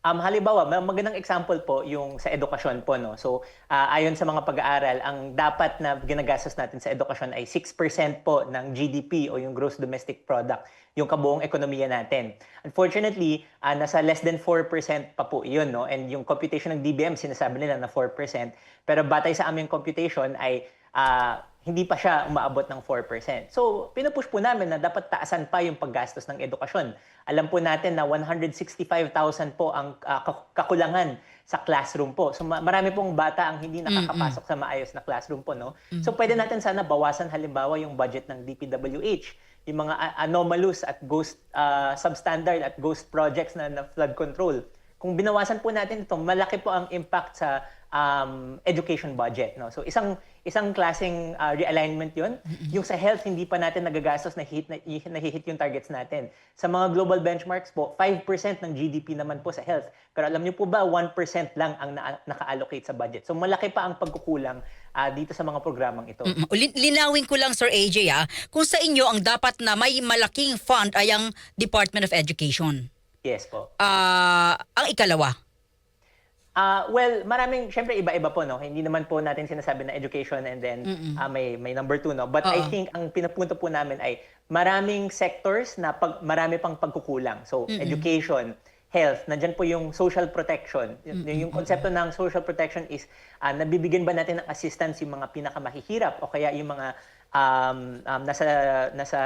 Um, halimbawa, ma- magandang example po yung sa edukasyon po. No? So, ah, ayon sa mga pag-aaral, ang dapat na ginagastos natin sa edukasyon ay 6% po ng GDP o yung Gross Domestic Product, yung kabuong ekonomiya natin. Unfortunately, ah, nasa less than 4% pa po yun. No? And yung computation ng DBM, sinasabi nila na 4%. Pero batay sa aming computation ay ah, hindi pa siya umaabot ng 4%. So, pinupush po namin na dapat taasan pa yung paggastos ng edukasyon. Alam po natin na 165,000 po ang ah, ka- kakulangan sa classroom po. So, ma- marami pong bata ang hindi nakakapasok sa maayos na classroom po, no? So, pwede natin sana bawasan halimbawa yung budget ng DPWH, yung mga a- anomalous at ghost ah, substandard at ghost projects na, na flood control. Kung binawasan po natin ito, malaki po ang impact sa um, education budget. No? So isang isang klaseng uh, realignment yun. Yung sa health, hindi pa natin nagagastos na hit, na, na hit yung targets natin. Sa mga global benchmarks po, 5% ng GDP naman po sa health. Pero alam niyo po ba, 1% lang ang na- naka-allocate sa budget. So malaki pa ang pagkukulang uh, dito sa mga programang ito. Mm, lin- Linawin ko lang Sir AJ ah, kung sa inyo ang dapat na may malaking fund ay ang Department of Education. Yes po. Ah, ang ikalawa. Ah, well, maraming syempre iba-iba po no. Hindi naman po natin sinasabi na education and then ah, may may number two no. But I Oo. think ang pinapunto po namin ay maraming sectors na pag, marami pang pagkukulang. So, education, health, nandiyan po yung social protection. Yung, yung konsepto ng social protection is ah, nabibigyan ba natin ng assistance yung mga pinakamahihirap o kaya yung mga um, um, nasa nasa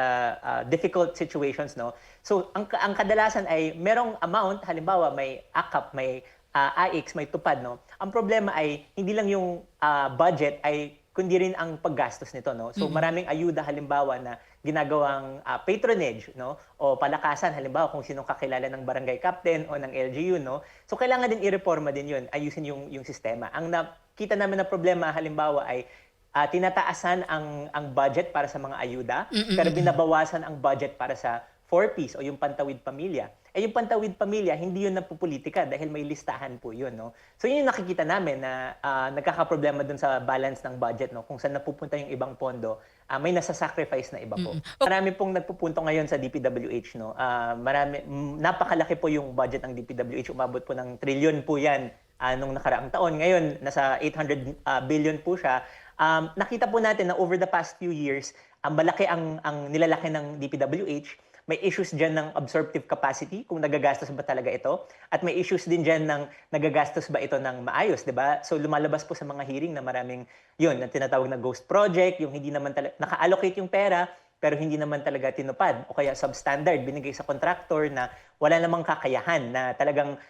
ah, difficult situations no. So ang ang kadalasan ay merong amount halimbawa may AKAP, may uh, AX, may tupad no. Ang problema ay hindi lang yung ah, budget ay kundi rin ang paggastos nito no. So maraming ayuda halimbawa na ginagawang ah, patronage no o palakasan halimbawa kung sinong kakilala ng barangay captain o ng LGU no. So kailangan din ireforma din 'yun, ayusin yung yung sistema. Ang nakita namin na problema halimbawa ay ah, tinataasan ang ang budget para sa mga ayuda, pero binabawasan ang budget para sa 4Ps o yung pantawid pamilya. Eh yung pantawid pamilya, hindi yun napupolitika dahil may listahan po yun. No? So yun yung nakikita namin na ah, nagkakaproblema dun sa balance ng budget, no? kung saan napupunta yung ibang pondo, ah, may nasa-sacrifice na iba po. Marami pong nagpupunto ngayon sa DPWH. No? Ah, marami, mm, napakalaki po yung budget ng DPWH. Umabot po ng trilyon po yan ah, nung nakaraang taon. Ngayon, nasa 800 ah, billion po siya. Um, nakita po natin na over the past few years, ang malaki ang, ang nilalaki ng DPWH. May issues dyan ng absorptive capacity, kung nagagastos ba talaga ito. At may issues din dyan ng nagagastos ba ito ng maayos, di ba? So lumalabas po sa mga hearing na maraming, yun, na tinatawag na ghost project, yung hindi naman talaga, naka-allocate yung pera, pero hindi naman talaga tinupad o kaya substandard binigay sa contractor na wala namang kakayahan na talagang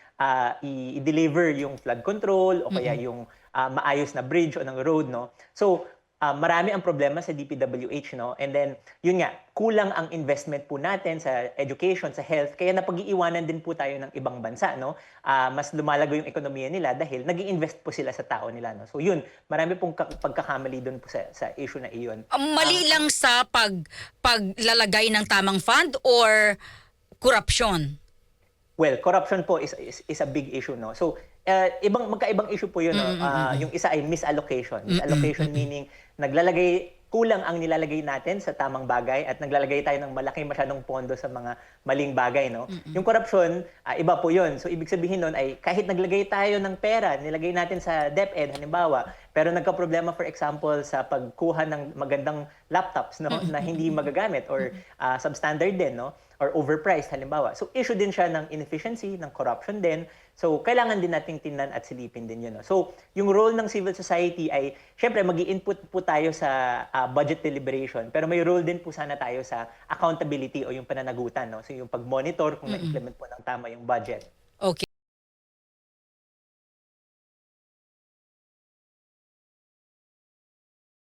i- i-deliver yung flood control o kaya yung ah, maayos na bridge o ng road no so ah, marami ang problema sa DPWH no and then yun nga kulang ang investment po natin sa education sa health kaya napag-iiwanan din po tayo ng ibang bansa no Ah, mas lumalago yung ekonomiya nila dahil nag invest po sila sa tao nila no so yun marami pong ka- pagkakamali doon po sa, sa issue na iyon Ang mali lang sa pag paglalagay ng tamang fund or corruption. Well, corruption po is, is, is a big issue, no? So, uh, ibang magkaibang issue po 'yun, no? Ah, yung isa ay misallocation. Misallocation meaning naglalagay kulang ang nilalagay natin sa tamang bagay at naglalagay tayo ng malaking masyadong pondo sa mga maling bagay, no? Yung corruption, ah, iba po 'yun. So, ibig sabihin nun ay kahit naglagay tayo ng pera, nilagay natin sa DepEd halimbawa, pero nagka-problema for example sa pagkuha ng magandang laptops, no, na hindi magagamit or ah, substandard din, no? or overpriced halimbawa. So issue din siya ng inefficiency, ng corruption din. So kailangan din nating tingnan at silipin din yun. No? So yung role ng civil society ay syempre mag input po tayo sa ah, budget deliberation pero may role din po sana tayo sa accountability o yung pananagutan. No? So yung pag-monitor kung na-implement po ng tama yung budget.